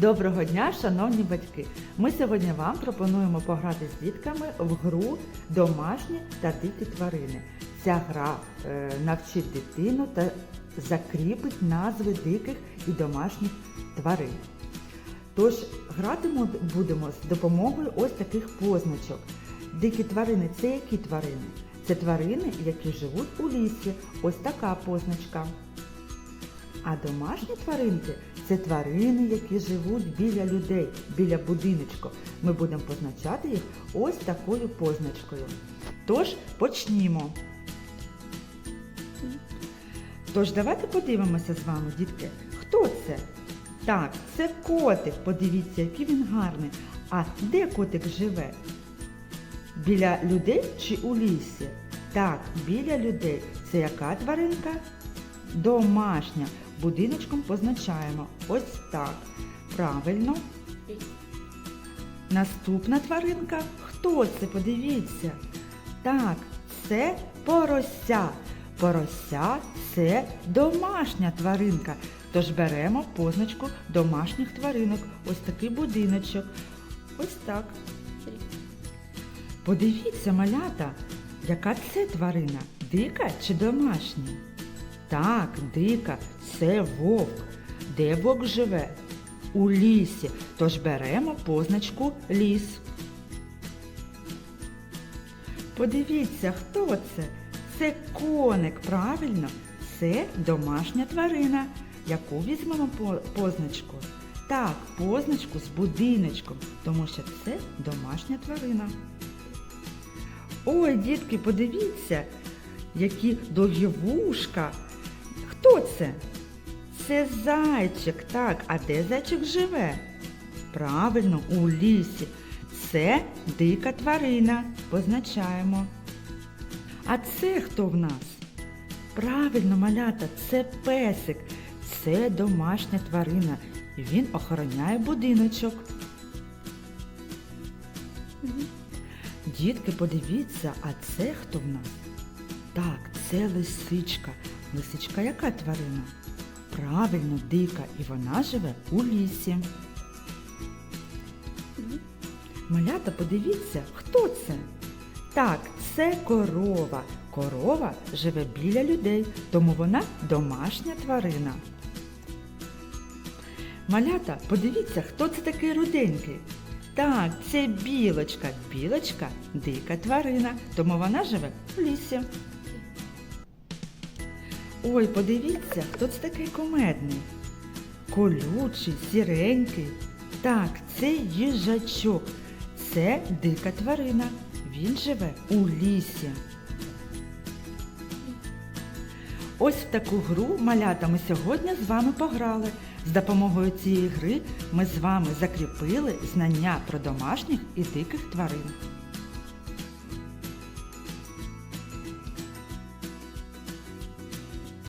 Доброго дня, шановні батьки! Ми сьогодні вам пропонуємо пограти з дітками в гру Домашні та дикі тварини. Ця гра е, навчить дитину та закріпить назви диких і домашніх тварин. Тож грати будемо з допомогою ось таких позначок. Дикі тварини це які тварини? Це тварини, які живуть у лісі. Ось така позначка. А домашні тваринки це тварини, які живуть біля людей, біля будиночку. Ми будемо позначати їх ось такою позначкою. Тож почнімо. Тож давайте подивимося з вами, дітки, хто це? Так, це котик. Подивіться, який він гарний. А де котик живе? Біля людей чи у лісі? Так, біля людей. Це яка тваринка? Домашня. Будиночком позначаємо. Ось так. Правильно. Наступна тваринка. Хто це? Подивіться. Так, це порося. Порося це домашня тваринка. Тож беремо позначку домашніх тваринок. Ось такий будиночок. Ось так. Подивіться, малята, яка це тварина? Дика чи домашня? Так, дика, це вовк. Де вовк живе? У лісі. Тож беремо позначку ліс. Подивіться, хто це? Це коник, правильно? Це домашня тварина. Яку візьмемо позначку? Так, позначку з будиночком, тому що це домашня тварина. Ой, дітки, подивіться, які довгі вушка. Хто це? Це зайчик, так. А де зайчик живе? Правильно, у лісі. Це дика тварина. Позначаємо. А це хто в нас? Правильно, малята, це песик. Це домашня тварина. Він охороняє будиночок. Дітки, подивіться, а це хто в нас? Так, це лисичка. Лисичка яка тварина? Правильно, дика, і вона живе у лісі. Малята, подивіться, хто це? Так, це корова. Корова живе біля людей, тому вона домашня тварина. Малята, подивіться, хто це такий руденький. Так, це білочка. Білочка дика тварина, тому вона живе в лісі. Ой, подивіться, хто це такий кумедний. Колючий, сіренький. Так, це їжачок. Це дика тварина. Він живе у лісі. Ось в таку гру малята ми сьогодні з вами пограли. З допомогою цієї гри ми з вами закріпили знання про домашніх і диких тварин.